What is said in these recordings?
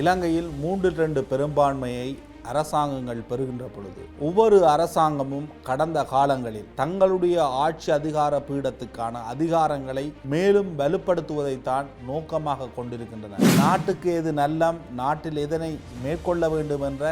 இலங்கையில் மூன்றில் ரெண்டு பெரும்பான்மையை அரசாங்கங்கள் பெறுகின்ற பொழுது ஒவ்வொரு அரசாங்கமும் கடந்த காலங்களில் தங்களுடைய ஆட்சி அதிகார பீடத்துக்கான அதிகாரங்களை மேலும் வலுப்படுத்துவதைத்தான் நோக்கமாக கொண்டிருக்கின்றன. நாட்டுக்கு எது நல்லம் நாட்டில் எதனை மேற்கொள்ள வேண்டும் என்ற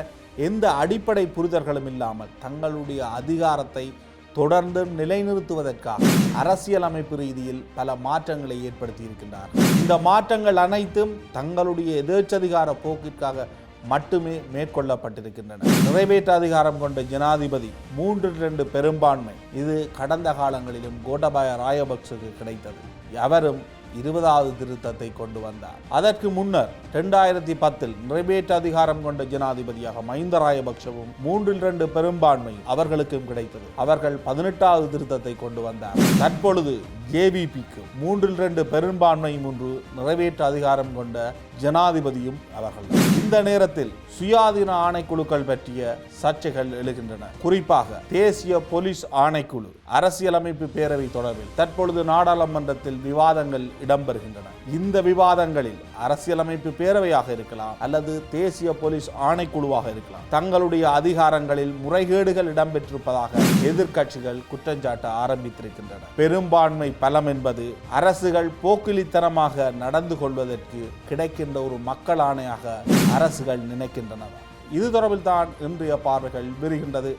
எந்த அடிப்படை புரிதல்களும் இல்லாமல் தங்களுடைய அதிகாரத்தை தொடர்ந்து நிலைநிறுத்துவதற்காக அரசியலமைப்பு ரீதியில் பல மாற்றங்களை ஏற்படுத்தியிருக்கின்றார். இந்த மாற்றங்கள் அனைத்தும் தங்களுடைய எதேச்சதிகார போக்கிற்காக மட்டுமே மேற்கொள்ளப்பட்டிருக்கின்றன. நிறைவேற்ற அதிகாரம் கொண்ட ஜனாதிபதி மூன்று ரெண்டு பெரும்பான்மை இது கடந்த காலங்களிலும் கோட்டபாய ராயபக்சுக்கு கிடைத்தது. அவரும் இருபதாவது திருத்தத்தை கொண்டு வந்தார். அதற்கு முன்னர் இரண்டாயிரத்தி பத்தில் நிறைவேற்று அதிகாரம் கொண்ட ஜனாதிபதியாக மஹிந்த ராயபக்சவும் மூன்றில் இரண்டு பெரும்பான்மை அவர்களுக்கும் கிடைத்தது. அவர்கள் பதினெட்டாவது திருத்தத்தை கொண்டு வந்தார். தற்பொழுது ஜேவிபிக்கு மூன்றில் இரண்டு பெரும்பான்மை முன்று நிறைவேற்று அதிகாரம் கொண்ட ஜனாதிபதியும் அவர்கள். இந்த நேரத்தில் சுயாதீன ஆணைக்குழுக்கள் பற்றிய சர்ச்சைகள் எழுகின்றன. குறிப்பாக தேசிய போலீஸ் ஆணைக்குழு அரசியலமைப்பு பேரவை தொடர்பில் தற்பொழுது நாடாளுமன்றத்தில் விவாதங்கள் இடம்பெறுகின்றன. இந்த விவாதங்களில் அரசியலமைப்பு பேரவையாக இருக்கலாம் அல்லது தேசிய போலீஸ் ஆணைக்குழுவாக இருக்கலாம். தங்களுடைய அதிகாரங்களில் முறைகேடுகள் இடம்பெற்றிருப்பதாக எதிர்க்கட்சிகள் குற்றஞ்சாட்ட ஆரம்பித்திருக்கின்றன. பெரும்பான்மை பலம் என்பது அரசுகள் போக்கிலித்தனமாக நடந்து கொள்வதற்கு கிடைக்கின்ற ஒரு மக்கள் ஆணையாக அரசுகள் நினைக்கின்றன இது தொடர்பில் தான் இன்றைய பார்வைகள் விரிகின்றது.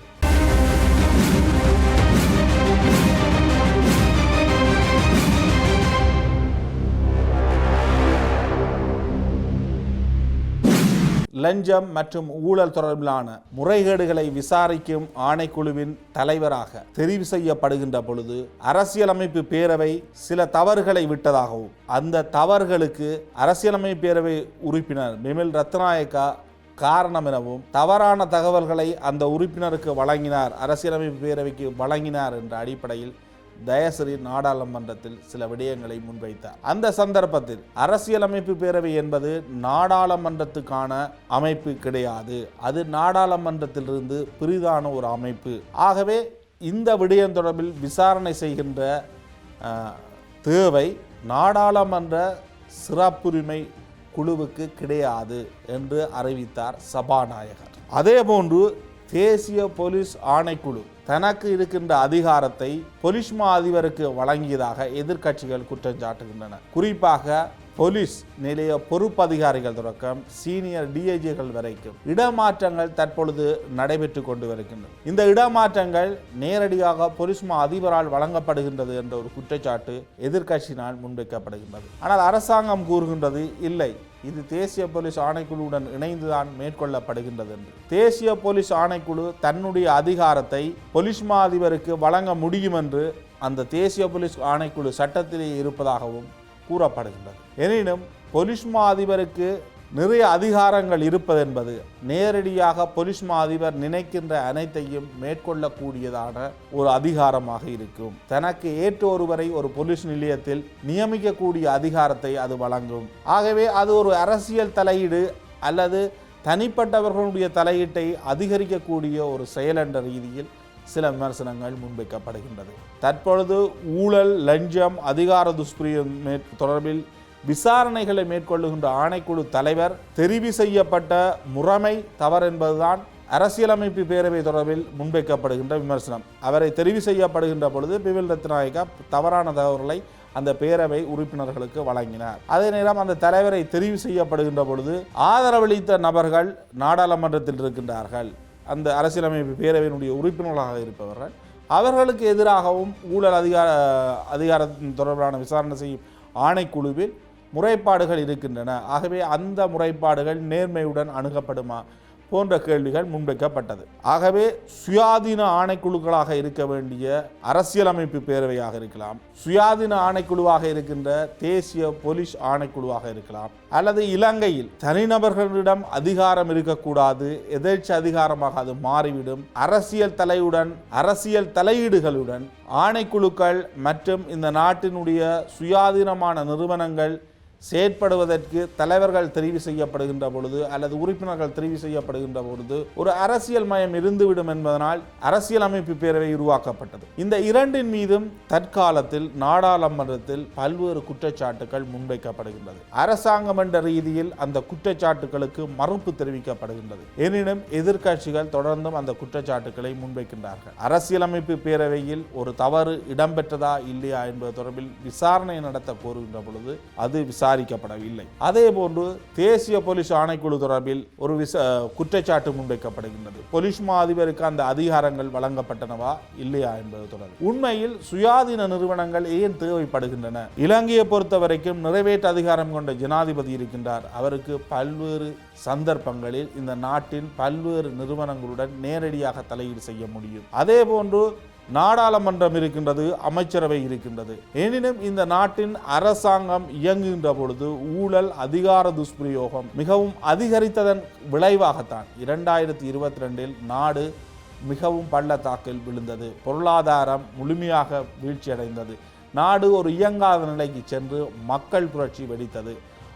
லஞ்சம் மற்றும் ஊழல் தொடர்பிலான முறைகேடுகளை விசாரிக்கும் ஆணைக்குழுவின் தலைவராக தெரிவு செய்யப்படுகின்ற பொழுது அரசியலமைப்பு பேரவை சில தவறுகளை விட்டதாகவும் அந்த தவறுகளுக்கு அரசியலமைப்பு பேரவை உறுப்பினர் மிமில் ரத்நாயக்கா காரணம் எனவும் தவறான தகவல்களை அந்த உறுப்பினருக்கு வழங்கினார் அரசியலமைப்பு பேரவைக்கு வழங்கினார் என்ற அடிப்படையில் தயசிறி நாடாளுமன்றத்தில் சில விடயங்களை முன்வைத்தார். அந்த சந்தர்ப்பத்தில் அரசியலமைப்பு பேரவை என்பது நாடாளுமன்றத்துக்கான அமைப்பு கிடையாது. அது நாடாளுமன்றத்திலிருந்து பிரிதான ஒரு அமைப்பு. ஆகவே இந்த விடயம் தொடர்பில் விசாரணை செய்கின்ற தேவை நாடாளுமன்ற சிறப்புரிமை குழுவுக்கு கிடையாது என்று அறிவித்தார் சபாநாயகர். அதேபோன்று தேசிய போலீஸ் ஆணைக்குழு தனக்கு இருக்கின்ற அதிகாரத்தை பொலிஷ்மா மா அதிபருக்கு வழங்கியதாக எதிர்க்கட்சிகள் குற்றம் சாட்டுகின்றன குறிப்பாக போலீஸ் நிலைய பொறுப்பதிகாரிகள் தொடக்கம் சீனியர் டிஐஜிகள் வரைக்கும். இடமாற்றங்கள் தற்பொழுது நடைபெற்று கொண்டு வருகின்றன. இந்த இடமாற்றங்கள் நேரடியாக பொலிஸ்மா மா அதிபரால் வழங்கப்படுகின்றது என்ற ஒரு குற்றச்சாட்டு எதிர்க்கட்சியினால் முன்வைக்கப்படுகின்றது. ஆனால் அரசாங்கம் கூறுகின்றது இல்லை இது தேசிய போலீஸ் ஆணைக்குழுவுடன் இணைந்துதான் மேற்கொள்ளப்படுகின்றது என்று. தேசிய போலீஸ் ஆணைக்குழு தன்னுடைய அதிகாரத்தை பொலிஸ்மா மா அதிபருக்கு வழங்க முடியும் என்று அந்த தேசிய போலீஸ் ஆணைக்குழு சட்டத்திலே இருப்பதாகவும் கூறப்படுகின்றது. எனினும் போலீஸ் மா அதிபருக்கு நிறைய அதிகாரங்கள் இருப்பதென்பது நேரடியாக போலீஸ் மா அதிபர் நினைக்கின்ற அனைத்தையும் மேற்கொள்ளக்கூடியதான ஒரு அதிகாரமாக இருக்கும். தனக்கு ஏற்ற ஒருவரை ஒரு போலீஸ் நிலையத்தில் நியமிக்கக்கூடிய அதிகாரத்தை அது வழங்கும். ஆகவே அது ஒரு அரசியல் தலையீடு அல்லது தனிப்பட்டவர்களுடைய தலையீட்டை அதிகரிக்கக்கூடிய ஒரு செயல் என்ற ரீதியில் சில விமர்சனங்கள் முன்வைக்கப்படுகின்றது. தற்பொழுது ஊழல் லஞ்சம் அதிகார துஷ்பிரியம் மே- தொடர்பில் விசாரணைகளை மேற்கொள்ளுகின்ற ஆணைக்குழு தலைவர் தெரிவு செய்யப்பட்ட முறைமை தவறு என்பதுதான் அரசியலமைப்பு பேரவை தொடர்பில் முன்வைக்கப்படுகின்ற விமர்சனம். அவரை தெரிவு செய்யப்படுகின்ற பொழுது பிபில் ரத்நாயகா தவறான தகவல்களை அந்த பேரவை உறுப்பினர்களுக்கு வழங்கினார். அதே நேரம் அந்த தலைவரை தெரிவு செய்யப்படுகின்ற பொழுது ஆதரவளித்த நபர்கள் நாடாளுமன்றத்தில் இருக்கின்றார்கள். அந்த அரசியலமைப்பு பேரவையினுடைய உறுப்பினர்களாக இருப்பவர்கள் அவர்களுக்கு எதிராகவும் ஊழல் அதிகார அதிகாரத்தின் தொடர்பான விசாரணை செய்யும் ஆணைக்குழுவில் முறைப்பாடுகள் இருக்கின்றன. ஆகவே அந்த முறைப்பாடுகள் நேர்மையுடன் அணுகப்படுமா? போன்ற கேள்விகள் முன்வைக்கப்பட்டது. ஆகவே சுயாதீன ஆணைக்குழுக்களாக இருக்க வேண்டிய அரசியலமைப்பு பேரவையாக இருக்கலாம் சுயாதீன ஆணைக்குழுவாக இருக்கின்ற தேசிய போலீஸ் ஆணைக்குழுவாக இருக்கலாம் அல்லது இலங்கையில் தனிநபர்களிடம் அதிகாரம் இருக்கக்கூடாது எதேச்ச அதிகாரமாக அது மாறிவிடும் அரசியல் தலையுடன் அரசியல் தலையீடுகளுடன் ஆணைக்குழுக்கள் மற்றும் இந்த நாட்டினுடைய சுயாதீனமான நிறுவனங்கள் செயற்படுவதற்கு தலைவர்கள் தெரிவு செய்யப்படுகின்ற பொழுது அல்லது உறுப்பினர்கள் தெரிவு செய்யப்படுகின்ற பொழுது ஒரு அரசியல் மயம் இருந்துவிடும் என்பதனால் அரசியல் அமைப்பு பேரவை உருவாக்கப்பட்டது. இந்த இரண்டின் மீதும் தற்காலத்தில் நாடாளுமன்றத்தில் பல்வேறு குற்றச்சாட்டுகள் முன்வைக்கப்படுகின்றது. அரசாங்கம் என்ற ரீதியில் அந்த குற்றச்சாட்டுகளுக்கு மறுப்பு தெரிவிக்கப்படுகின்றது. எனினும் எதிர்க்கட்சிகள் தொடர்ந்தும் அந்த குற்றச்சாட்டுகளை முன்வைக்கின்றார்கள். அரசியலமைப்பு பேரவையில் ஒரு தவறு இடம்பெற்றதா இல்லையா என்பது தொடர்பில் விசாரணை நடத்த கோருகின்ற பொழுது அது விசாரிக்கப்படவில்லை. அதே போன்று தேசிய போலீஸ் ஆணைக்குழு தொடர்பில் ஒரு விச குற்றச்சாட்டு முன்வைக்கப்படுகின்றது. போலீஸ் மா அதிபருக்கு அந்த அதிகாரங்கள் வழங்கப்பட்டனவா இல்லையா என்பது தொடர்பில். உண்மையில் சுயாதீன நிறுவனங்கள் ஏன் தேவைப்படுகின்றன? இலங்கையை பொறுத்த வரைக்கும் நிறைவேற்று அதிகாரம் கொண்ட ஜனாதிபதி இருக்கின்றார். அவருக்கு பல்வேறு சந்தர்ப்பங்களில் இந்த நாட்டின் பல்வேறு நிறுவனங்களுடன் நேரடியாக தலையீடு செய்ய முடியும். அதே போன்று நாடாளுமன்றம் இருக்கின்றது அமைச்சரவை இருக்கின்றது. எனினும் இந்த நாட்டின் அரசாங்கம் இயங்குகின்ற பொழுது ஊழல் அதிகார துஷ்பிரயோகம் மிகவும் அதிகரித்ததன் விளைவாகத்தான் இரண்டாயிரத்தி இருபத்தி ரெண்டில் நாடு மிகவும் பள்ளத்தாக்கில் விழுந்தது. பொருளாதாரம் முழுமையாக வீழ்ச்சியடைந்தது. நாடு ஒரு இயங்காத நிலைக்கு சென்று மக்கள் புரட்சி வெடித்தது.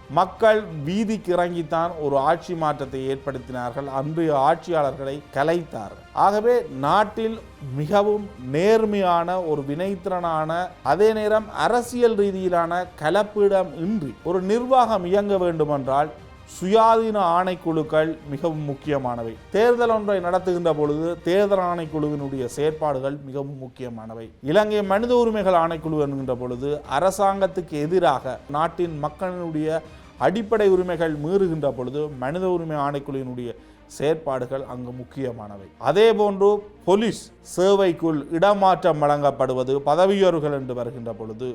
மக்கள் வீதிக்கு இறங்கித்தான் ஒரு ஆட்சி மாற்றத்தை ஏற்படுத்தினார்கள். அன்றைய ஆட்சியாளர்களை கலைத்தார் ஆகவே நாட்டில் மிகவும் நேர்மையான ஒரு வினைத்திறனான அதே நேரம் அரசியல் ரீதியிலான கலப்பிடம் இன்றி ஒரு நிர்வாகம் இயங்க வேண்டுமென்றால் சுயாதீன ஆணைக்குழுக்கள் மிகவும் முக்கியமானவை. தேர்தல் ஒன்றை நடத்துகின்ற பொழுது தேர்தல் ஆணைக்குழுவினுடைய செயற்பாடுகள் மிகவும் முக்கியமானவை. இலங்கை மனித உரிமைகள் ஆணைக்குழு என்கின்ற பொழுது அரசாங்கத்துக்கு எதிராக நாட்டின் மக்களினுடைய அடிப்படை உரிமைகள் மீறுகின்ற பொழுது மனித உரிமை ஆணைக்குழுவினுடைய செயற்பாடுகள் அங்கு முக்கியமானவை. அதே போன்று போலீஸ் சேவைக்குள் இடமாற்றம் வழங்கப்படுவது பதவியோர்கள் என்று வருகின்ற பொழுது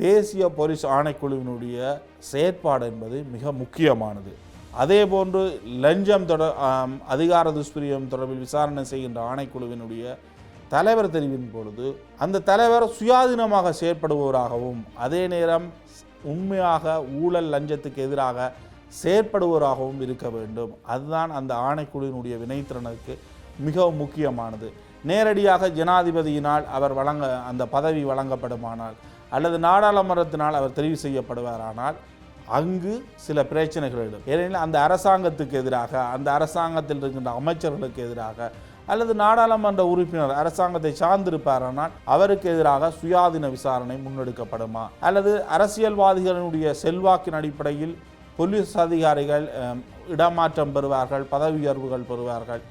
தேசிய போலீஸ் ஆணைக்குழுவினுடைய செயற்பாடு என்பது மிக முக்கியமானது. அதே போன்று லஞ்சம் தொடர் அதிகார துஷ்பிரியம் தொடர்பில் விசாரணை செய்கின்ற ஆணைக்குழுவினுடைய தலைவர் தெரிவின் பொழுது அந்த தலைவர் சுயாதீனமாக செயற்படுபவராகவும் அதே நேரம் உண்மையாக ஊழல் லஞ்சத்துக்கு எதிராக செயற்படுபவராகவும் இருக்க வேண்டும். அதுதான் அந்த ஆணைக்குழுவினுடைய வினைத்திறனுக்கு மிகவும் முக்கியமானது. நேரடியாக ஜனாதிபதியினால் அவர் வழங்க அந்த பதவி வழங்கப்படுமானால் அல்லது நாடாளுமன்றத்தினால் அவர் தெரிவு செய்யப்படுவாரானால் அங்கு சில பிரச்சனைகள் எழும். ஏனெனில் அந்த அரசாங்கத்துக்கு எதிராக அந்த அரசாங்கத்தில் இருக்கின்ற அமைச்சர்களுக்கு எதிராக அல்லது நாடாளுமன்ற உறுப்பினர் அரசாங்கத்தை சார்ந்திருப்பாரானால் அவருக்கு எதிராக சுயாதீன விசாரணை முன்னெடுக்கப்படுமா? அல்லது அரசியல்வாதிகளினுடைய செல்வாக்கின் அடிப்படையில் போலீஸ் அதிகாரிகள் இடமாற்றம் பெறுவார்கள் பதவி உயர்வுகள் பெறுவார்கள்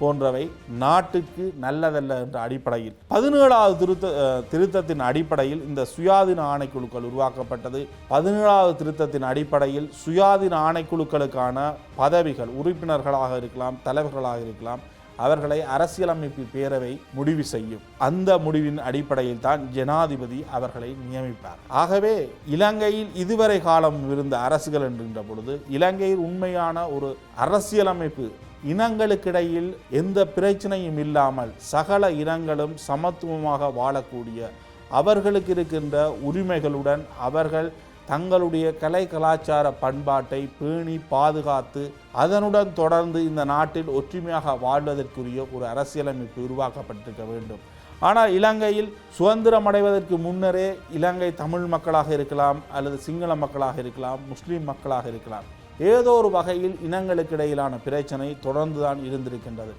போன்றவை நாட்டுக்கு நல்லதல்ல என்ற அடிப்படையில். பதினேழாவது திருத்த திருத்தத்தின் அடிப்படையில் இந்த சுயாதீன ஆணைக்குழுக்கள் உருவாக்கப்பட்டது. பதினேழாவது திருத்தத்தின் அடிப்படையில் சுயாதீன ஆணைக்குழுக்களுக்கான பதவிகள் உறுப்பினர்களாக இருக்கலாம் தலைவர்களாக இருக்கலாம் அவர்களை அரசியலமைப்பு பேரவை முடிவு செய்யும். அந்த முடிவின் அடிப்படையில் தான் ஜனாதிபதி அவர்களை நியமிப்பார். ஆகவே இலங்கையில் இதுவரை காலம் இருந்த அரசுகள் என்கின்ற பொழுது இலங்கையில் உண்மையான ஒரு அரசியலமைப்பு இனங்களுக்கிடையில் எந்த பிரச்சனையும் இல்லாமல் சகல இனங்களும் சமத்துவமாக வாழக்கூடிய அவர்களுக்கு இருக்கின்ற உரிமைகளுடன் அவர்கள் தங்களுடைய கலை கலாச்சார பண்பாட்டை பேணி பாதுகாத்து அதனுடன் தொடர்ந்து இந்த நாட்டில் ஒற்றுமையாக வாழ்வதற்குரிய ஒரு அரசியலமைப்பு உருவாக்கப்பட்டிருக்க வேண்டும். ஆனால் இலங்கையில் சுதந்திரம் அடைவதற்கு முன்னரே இலங்கை தமிழ் மக்களாக இருக்கலாம் அல்லது சிங்கள மக்களாக இருக்கலாம் முஸ்லீம் மக்களாக இருக்கலாம். ஏதோ ஒரு வகையில் இனங்களுக்கு இடையிலான பிரச்சனை தொடர்ந்துதான் இருந்திருக்கின்றது.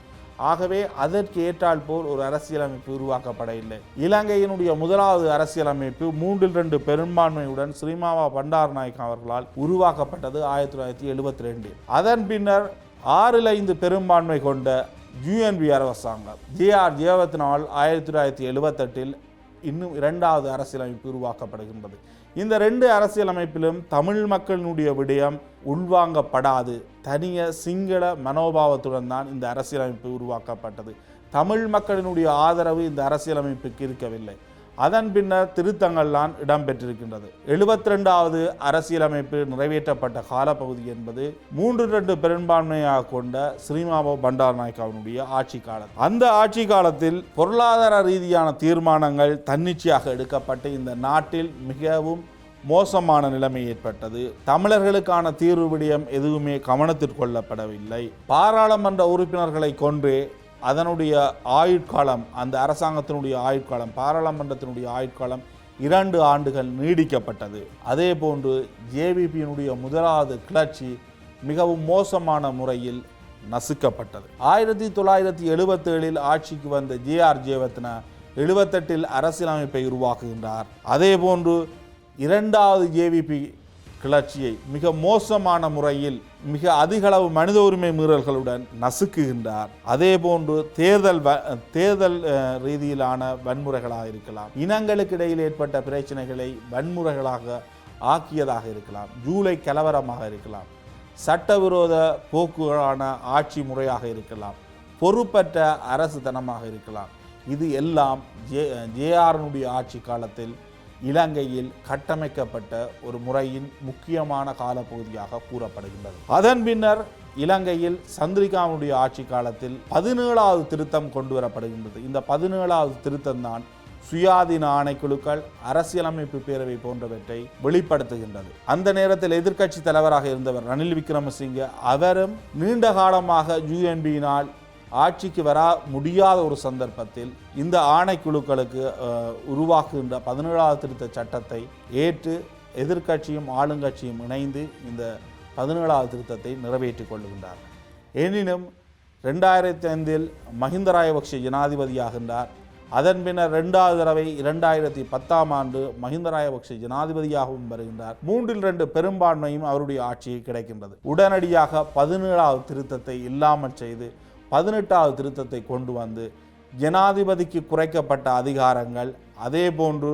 ஆகவே அதற்கு ஏற்றால் போல் ஒரு அரசியலமைப்பு உருவாக்கப்பட இல்லை இலங்கையினுடைய முதலாவது அரசியலமைப்பு மூன்றில் ரெண்டு பெரும்பான்மையுடன் ஸ்ரீமாவா பண்டாரநாயக் அவர்களால் உருவாக்கப்பட்டது ஆயிரத்தி தொள்ளாயிரத்தி எழுபத்தி ரெண்டு. அதன் பின்னர் ஆறில் ஐந்து பெரும்பான்மை கொண்ட யூஎன்பி அரசாங்கம் ஜேஆர் ஜெயவர்த்தனால் ஆயிரத்தி தொள்ளாயிரத்தி எழுபத்தெட்டில் இன்னும் இரண்டாவது அரசியலமைப்பு உருவாக்கப்படுகின்றது. இந்த ரெண்டு அரசியலமைப்பிலும் தமிழ் மக்களினுடைய விடயம் உள்வாங்கப்படாது. தனிய சிங்கள மனோபாவத்துடன் தான் இந்த அரசியலமைப்பு உருவாக்கப்பட்டது. தமிழ் மக்களினுடைய ஆதரவு இந்த அரசியலமைப்புக்கு இருக்கவில்லை. அதன் பின்னர் திருத்தங்கள்லாம் இடம்பெற்றிருக்கின்றது. எழுபத்தி ரெண்டாவது அரசியலமைப்பு நிறைவேற்றப்பட்ட காலப்பகுதி என்பது மூன்று ரெண்டு பெரும்பான்மையாக கொண்ட ஸ்ரீமாபோ பண்டாரநாயக்காவினுடைய ஆட்சி காலம் அந்த ஆட்சி காலத்தில் பொருளாதார ரீதியான தீர்மானங்கள் தன்னிச்சையாக எடுக்கப்பட்டு இந்த நாட்டில் மிகவும் மோசமான நிலைமை ஏற்பட்டது. தமிழர்களுக்கான தீர்வு விடயம் எதுவுமே கவனத்திற்கொள்ளப்படவில்லை பாராளுமன்ற உறுப்பினர்களை கொன்றே அதனுடைய ஆயுட்காலம் அந்த அரசாங்கத்தினுடைய ஆயுட்காலம் பாராளுமன்றத்தினுடைய ஆயுட்காலம் இரண்டு ஆண்டுகள் நீடிக்கப்பட்டது. அதே போன்று ஜேவிபியினுடைய முதலாவது கிளர்ச்சி மிகவும் மோசமான முறையில் நசுக்கப்பட்டது. ஆயிரத்தி தொள்ளாயிரத்தி எழுபத்தேழில் ஆட்சிக்கு வந்த ஜே ஆர் எழுபத்தெட்டில் அரசியலமைப்பை உருவாக்குகின்றார். அதே போன்று இரண்டாவது ஜேவிபி கிளர்ச்சியை மிக மோசமான முறையில் மிக அதிகளவு மனித உரிமை மீறல்களுடன் நசுக்குகின்றார். அதே போன்று தேர்தல் வ- தேர்தல் ரீதியிலான வன்முறைகளாக இருக்கலாம். இனங்களுக்கு இடையில் ஏற்பட்ட பிரச்சனைகளை வன்முறைகளாக ஆக்கியதாக இருக்கலாம். ஜூலை கலவரமாக இருக்கலாம். சட்டவிரோத போக்குகளான ஆட்சி முறையாக இருக்கலாம். பொறுப்பற்ற அரசு தனமாக இருக்கலாம். இது எல்லாம் ஜே ஜேஆர்னுடைய ஆட்சி காலத்தில் இலங்கையில் கட்டமைக்கப்பட்ட ஒரு முறையின் முக்கியமான காலப்பகுதியாக கூறப்படுகின்றது. அதன் பின்னர் இலங்கையில் சந்திரிகாவுடைய ஆட்சி காலத்தில் பதினேழாவது திருத்தம் கொண்டு வரப்படுகின்றது. இந்த பதினேழாவது திருத்தம் தான் சுயாதீன ஆணைக்குழுக்கள் அரசியலமைப்பு பேரவை போன்றவற்றை வெளிப்படுத்துகின்றது. அந்த நேரத்தில் எதிர்க்கட்சி தலைவராக இருந்தவர் ரணில் விக்ரமசிங்க அவரும் நீண்ட காலமாக யூஎன்பியினால் ஆட்சிக்கு வர முடியாத ஒரு சந்தர்ப்பத்தில் இந்த ஆணைக்குழுக்களுக்கு உருவாக்குகின்ற பதினேழாவது திருத்த சட்டத்தை ஏற்று எதிர்க்கட்சியும் ஆளுங்கட்சியும் இணைந்து இந்த பதினேழாவது திருத்தத்தை நிறைவேற்றி கொள்ளுகின்றார். எனினும் ரெண்டாயிரத்தி ஐந்தில் மஹிந்த ராயபக்ஷ ஜனாதிபதியாகின்றார். அதன் பின்னர் ரெண்டாவது தடவை இரண்டாயிரத்தி பத்தாம் ஆண்டு மஹிந்த ராயபக்ஷ ஜனாதிபதியாகவும் வருகின்றார். மூன்றில் ரெண்டு பெரும்பான்மையும் அவருடைய ஆட்சியை கிடைக்கின்றது. உடனடியாக பதினேழாவது திருத்தத்தை இல்லாமல் செய்து பதினெட்டாவது திருத்தத்தை கொண்டு வந்து ஜனாதிபதிக்கு குறைக்கப்பட்ட அதிகாரங்கள் அதே போன்று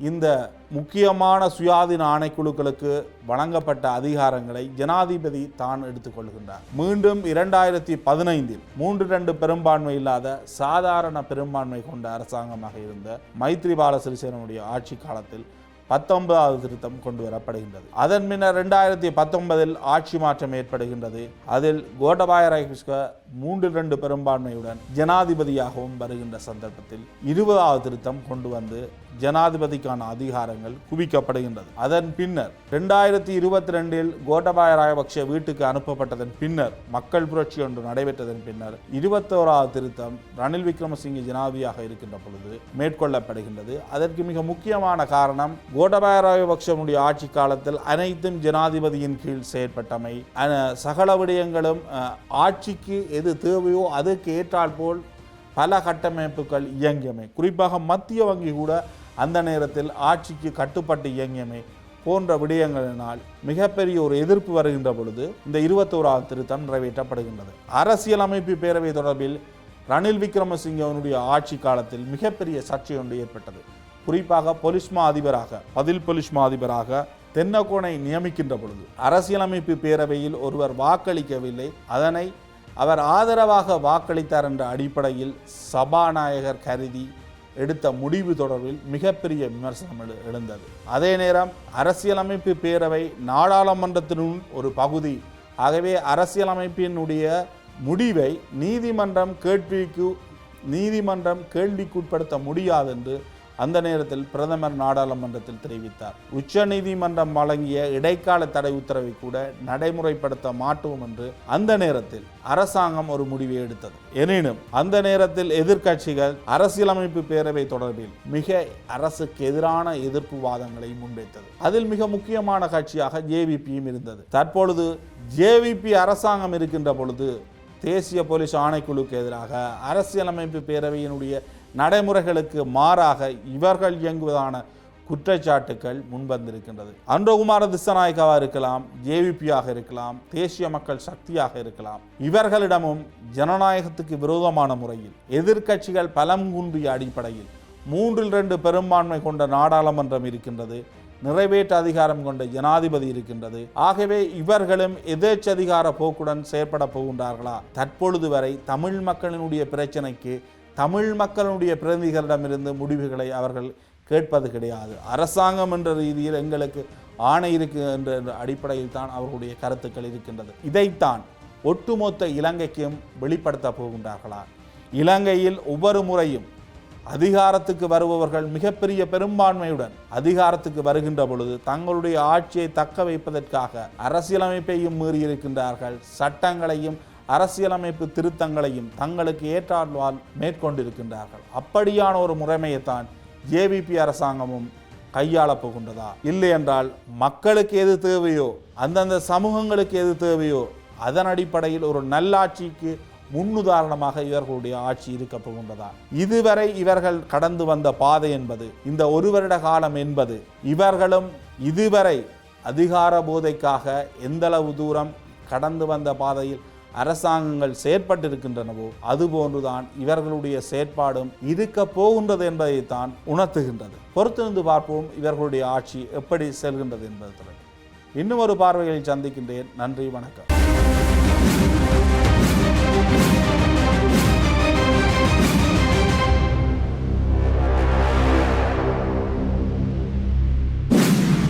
இந்த முக்கியமான சுயாதீன ஆணைக்குழுக்களுக்கு வழங்கப்பட்ட அதிகாரங்களை ஜனாதிபதி தான் எடுத்துக்கொள்கின்றார் மீண்டும் இரண்டாயிரத்தி பதினைந்தில் மூன்று ரெண்டு பெரும்பான்மை இல்லாத சாதாரண பெரும்பான்மை கொண்ட அரசாங்கமாக இருந்த மைத்ரிபால சிறிசேனனுடைய ஆட்சி காலத்தில் பத்தொன்பதாவது திருத்தம் கொண்டு வரப்படுகின்றது. அதன் பின்னர் ரெண்டாயிரத்தி பத்தொன்பதில் ஆட்சி மாற்றம் ஏற்படுகின்றது. அதில் கோட்டபாய ராஜபக்ஷ மூன்றில் ரெண்டு பெரும்பான்மையுடன் ஜனாதிபதியாகவும் வருகின்ற சந்தர்ப்பத்தில் இருபதாவது திருத்தம் கொண்டு வந்து ஜனாதிபதிக்கான அதிகாரங்கள் குவிக்கப்படுகின்றது. அதன் பின்னர் ரெண்டாயிரத்தி இருபத்தி ரெண்டில் கோட்டபாய ராஜபக்ஷ வீட்டுக்கு அனுப்பப்பட்டதன் பின்னர் மக்கள் புரட்சி ஒன்று நடைபெற்றதன் பின்னர் இருபத்தோராவது திருத்தம் ரணில் விக்ரமசிங்க ஜனாதிபதியாக இருக்கின்ற பொழுது மேற்கொள்ளப்படுகின்றது. அதற்கு மிக முக்கியமான காரணம் கோட்டபாய ராஜபக்ஷனுடைய ஆட்சி காலத்தில் அனைத்தும் ஜனாதிபதியின் கீழ் செயற்பட்டமை. சகல விடயங்களும் ஆட்சிக்கு எது தேவையோ அதற்கு ஏற்றால் போல் பல கட்டமைப்புகள் இயங்கியமை. குறிப்பாக மத்திய வங்கி கூட அந்த நேரத்தில் ஆட்சிக்கு கட்டுப்பட்டு இயங்கியமை போன்ற விடயங்களினால் மிகப்பெரிய ஒரு எதிர்ப்பு வருகின்ற பொழுது இந்த இருபத்தோராவது திருத்தம் நிறைவேற்றப்படுகின்றது. அரசியலமைப்பு பேரவை தொடர்பில் ரணில் விக்ரமசிங்கவனுடைய ஆட்சி காலத்தில் மிகப்பெரிய சர்ச்சை ஒன்று ஏற்பட்டது. குறிப்பாக பொலிஸ்மா அதிபராக பதில் பொலிஸ்மா அதிபராக தென்னகோனை நியமிக்கின்ற பொழுது அரசியலமைப்பு பேரவையில் ஒருவர் வாக்களிக்கவில்லை. அதனை அவர் ஆதரவாக வாக்களித்தார் என்ற அடிப்படையில் சபாநாயகர் கருதி எடுத்த முடிவு தொடர்பில் மிகப்பெரிய விமர்சனம் எழு- எழுந்தது. அதே நேரம் அரசியலமைப்பு பேரவை நாடாளுமன்றத்தினுள் ஒரு பகுதி. ஆகவே அரசியலமைப்பினுடைய முடிவை நீதிமன்றம் கேள்விக்கு நீதிமன்றம் கேள்விக்குட்படுத்த முடியாது என்று அந்த நேரத்தில் பிரதமர் நாடாளுமன்றத்தில் தெரிவித்தார். உச்சநீதிமன்றம் வழங்கிய இடைக்கால தடை உத்தரவை கூட நடைமுறைப்படுத்த மாட்டோம் என்று அந்த நேரத்தில் அரசாங்கம் ஒரு முடிவை எடுத்தது. எனினும் அந்த நேரத்தில் எதிர்க்கட்சிகள் அரசியலமைப்பு பேரவை தொடர்பில் மிக அரசுக்கு எதிரான எதிர்ப்பு வாதங்களை முன்வைத்தது. அதில் மிக முக்கியமான கட்சியாக ஜேவிபியும் இருந்தது. தற்பொழுது ஜேவிபி அரசாங்கம் இருக்கின்ற பொழுது தேசிய போலீஸ் ஆணைக்குழுக்கு எதிராக அரசியலமைப்பு பேரவையினுடைய நடைமுறைகளுக்கு மாறாக இவர்கள் இயங்குவதான குற்றச்சாட்டுக்கள் முன்வந்திருக்கின்றது. அன்றகுமார திசநாயக்காவாக இருக்கலாம் ஜேவிபியாக இருக்கலாம் தேசிய மக்கள் சக்தியாக இருக்கலாம் இவர்களிடமும் ஜனநாயகத்துக்கு விரோதமான முறையில் எதிர்க்கட்சிகள் பலம் குன்றிய அடிப்படையில் மூன்றில் ரெண்டு பெரும்பான்மை கொண்ட நாடாளுமன்றம் இருக்கின்றது நிறைவேற்று அதிகாரம் கொண்ட ஜனாதிபதி இருக்கின்றது. ஆகவே இவர்களும் எதேச்சதிகார போக்குடன் செயற்பட போகின்றார்களா? தற்பொழுது வரை தமிழ் மக்களினுடைய பிரச்சனைக்கு தமிழ் மக்களுடைய பிரதிநிதிகளிடமிருந்து முடிவுகளை அவர்கள் கேட்பது கிடையாது. அரசாங்கம் என்ற ரீதியில் எங்களுக்கு ஆணை இருக்கு என்ற என்ற அடிப்படையில் தான் அவர்களுடைய கருத்துக்கள் இருக்கின்றது. இதைத்தான் ஒட்டுமொத்த இலங்கைக்கும் வெளிப்படுத்த போகின்றார்களா? இலங்கையில் ஒவ்வொரு முறையும் அதிகாரத்துக்கு வருபவர்கள் மிகப்பெரிய பெரும்பான்மையுடன் அதிகாரத்துக்கு வருகின்ற பொழுது தங்களுடைய ஆட்சியை தக்க வைப்பதற்காக அரசியலமைப்பையும் மீறியிருக்கின்றார்கள். சட்டங்களையும் அரசியலமைப்பு திருத்தங்களையும் தங்களுக்கு ஏற்றாழ்வால் மேற்கொண்டிருக்கின்றார்கள். அப்படியான ஒரு முறைமையைத்தான் ஜேவிபி அரசாங்கமும் கையாளப் போகின்றதா? இல்லை என்றால் மக்களுக்கு எது தேவையோ அந்தந்த சமூகங்களுக்கு எது தேவையோ அதன் அடிப்படையில் ஒரு நல்லாட்சிக்கு முன்னுதாரணமாக இவர்களுடைய ஆட்சி இருக்க போகின்றதா? இதுவரை இவர்கள் கடந்து வந்த பாதை என்பது இந்த ஒரு வருட காலம் என்பது இவர்களும் இதுவரை அதிகார போதைக்காக எந்தளவு தூரம் கடந்து வந்த பாதையில் அரசாங்கங்கள் செயற்பட்டிருக்கின்றனவோ அதுபோன்றுதான் இவர்களுடைய செயற்பாடும் இருக்க போகின்றது என்பதைத்தான் உணர்த்துகின்றது. பொறுத்திருந்து பார்ப்போம் இவர்களுடைய ஆட்சி எப்படி செல்கின்றது என்பது இன்னும் ஒரு பார்வையில் சந்திக்கின்றேன். நன்றி வணக்கம்.